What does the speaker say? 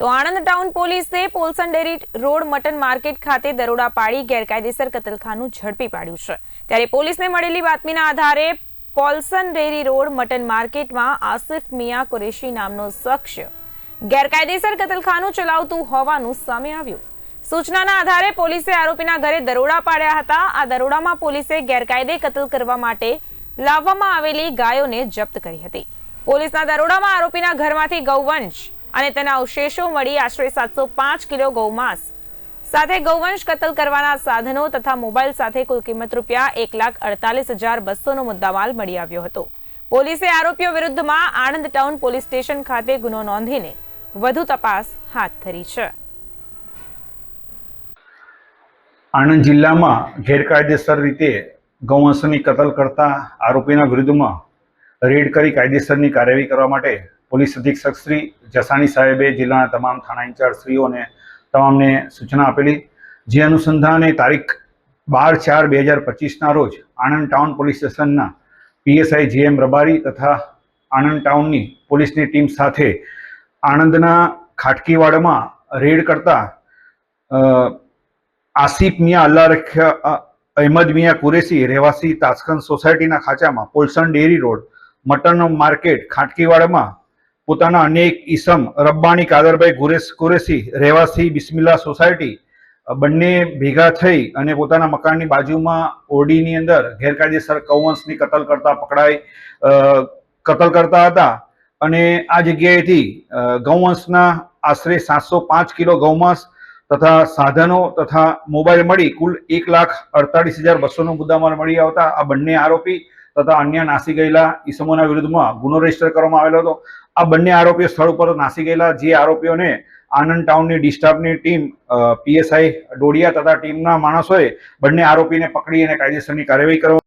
તો આણંદ ટાઉન પોલીસે Polson dairy road mutton market ખાતે દરોડા પાડી ગેરકાયદેસર કતલખાનું ઝડપી પાડ્યું છે. ત્યારે પોલીસને મળેલી બાતમીના આધારે પોલસન ડેરી રોડ મટન માર્કેટમાં આસિફ મિયા કુરેશી નામનો શખ્સ ગેરકાયદેસર કતલખાનું ચલાવતું હોવાનું સામે આવ્યું. સૂચનાના આધારે પોલીસે આરોપીના ઘરે દરોડા પાડ્યા હતા. આ દરોડામાં પોલીસે ગેરકાયદે કતલ કરવા માટે લાવવામાં આવેલી ગાયોને જપ્ત કરી હતી. પોલીસના દરોડામાં આરોપીના ઘરમાંથી ગૌવંશ અને તેના અવશેષો મળી આશરે સાતસો કિલો ગૌમાંસ સાથે ગૌવંશ કતલ કરવાના સાધનો તથા મોબાઈલ સાથે કુલ કિંમત રૂપિયા એક લાખ અડતાલીસ હજાર બસોનો મુદ્દામાલ મળી આવ્યો હતો. પોલીસે આરોપીઓ વિરુદ્ધમાં આણંદ ટાઉન પોલીસ સ્ટેશન ખાતે ગુનો નોંધીને વધુ તપાસ હાથ ધરી છે. આણંદ જિલ્લામાં ગેરકાયદેસર રીતે ગૌવંશની કતલ કરતા આરોપીના વિરુદ્ધમાં રેડ કરી કાયદેસરની કાર્યવાહી કરવા માટે પોલીસ અધિક્ષક શ્રી જસાણી સાહેબે જિલ્લાના તમામ થાણા ઇન્ચાર્જશ્રીઓને તમામને સૂચના આપેલી, જે અનુસંધાને તારીખ બાર ચાર બે હજાર પચીસના રોજ આણંદ ટાઉન પોલીસ સ્ટેશનના પીએસઆઈ જીએમ રબારી તથા આણંદ ટાઉનની પોલીસની ટીમ સાથે આણંદના ખાટકીવાડમાં રેડ કરતા આસિફ મિયા અલ્લા રખ્યા અહેમદ મિયા કુરેશી રહેવાસી તાસ્કન સોસાયટીના ખાંચામાં Polson dairy road, mutton market ખાટકીવાડમાં પોતાના અનેક ઈસમ રબ્બાણી કાદરભાઈ ગુરેશ કુરેશી, રહેવાસી બિસ્મિલ્લા સોસાયટી બંને ભેગા થઈ અને પોતાના મકાનની બાજુમાં ઓરડીની અંદર ગેરકાયદેસર કૌવંશની કતલ કરતા પકડાઈ કતલ કરતા હતા અને આ જગ્યાએથી ગૌવંશના આશરે સાતસો પાંચ કિલો ગૌમાંસ તથા સાધનો તથા મોબાઈલ મળી, કુલ એક લાખ અડતાલીસ હજાર બસોનો મુદ્દામાલ મળી આવતા આ બંને આરોપી તથા અન્ય નાસી ગયેલા ઈસમોના વિરુદ્ધમાં ગુનો રજિસ્ટર કરવામાં આવેલો હતો. આ બંને આરોપીઓ સ્થળ ઉપર નાસી ગયેલા, જે આરોપીઓને આનંદ ટાઉનની ડિસ્ટાફની ટીમ પીએસઆઈ ડોડિયા તથા ટીમના માણસોએ બંને આરોપીને પકડી અને કાયદેસરની કાર્યવાહી કરવામાં